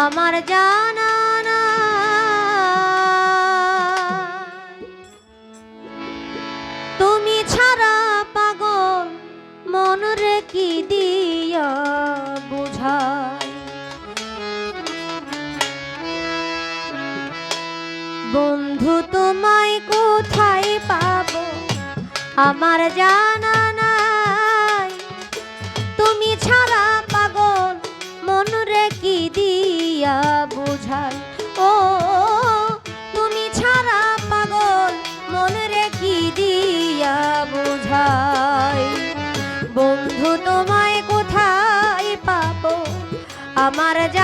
আমার জানা। তুমি ছাড়া পাগল মন রে কি দিয়া বুঝায় বন্ধু, তোমায় কোথায় পাবো? আমার জানা নাই। তুমি ছাড়া বুঝাই ও, তুমি ছাড়া পাগল, মন রে কি দিয়া বুঝাই। বন্ধু, তোমায় কোথায় পাবো? আমার জানা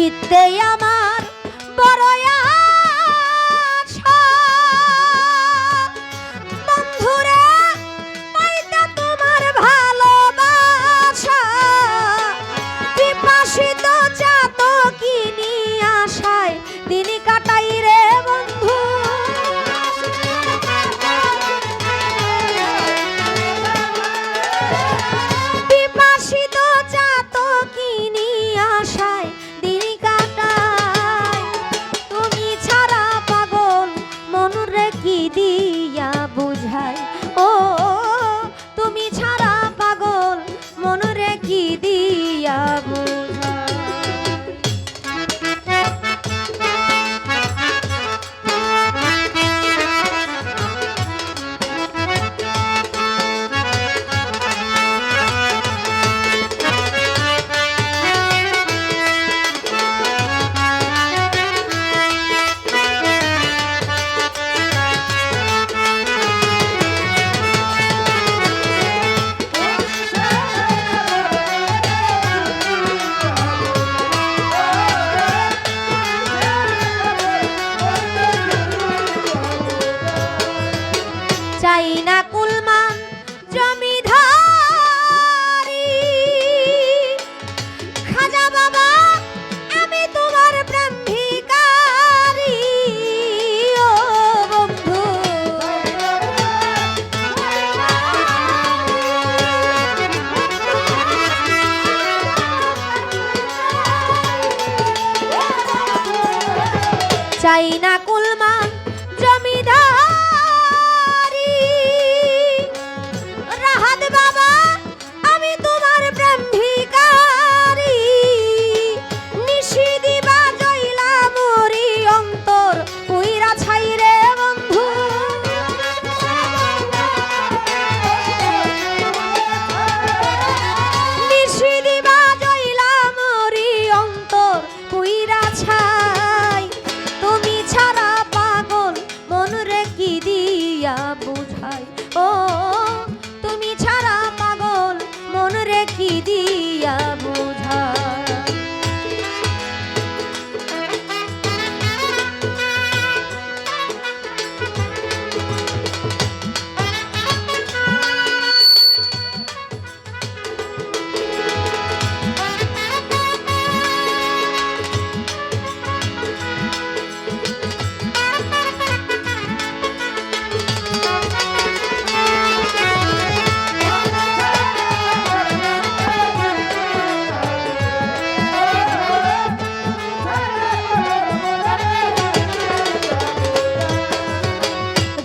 চিত্তে আমার বড়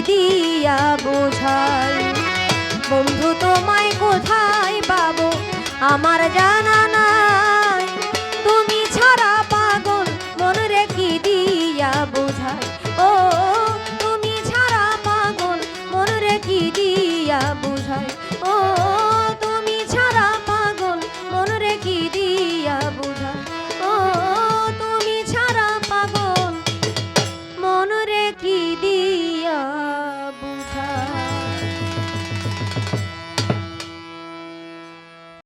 দিয়া বোঝাই। বন্ধু তোমায় কোথায় পাবো? আমার জানা নাই।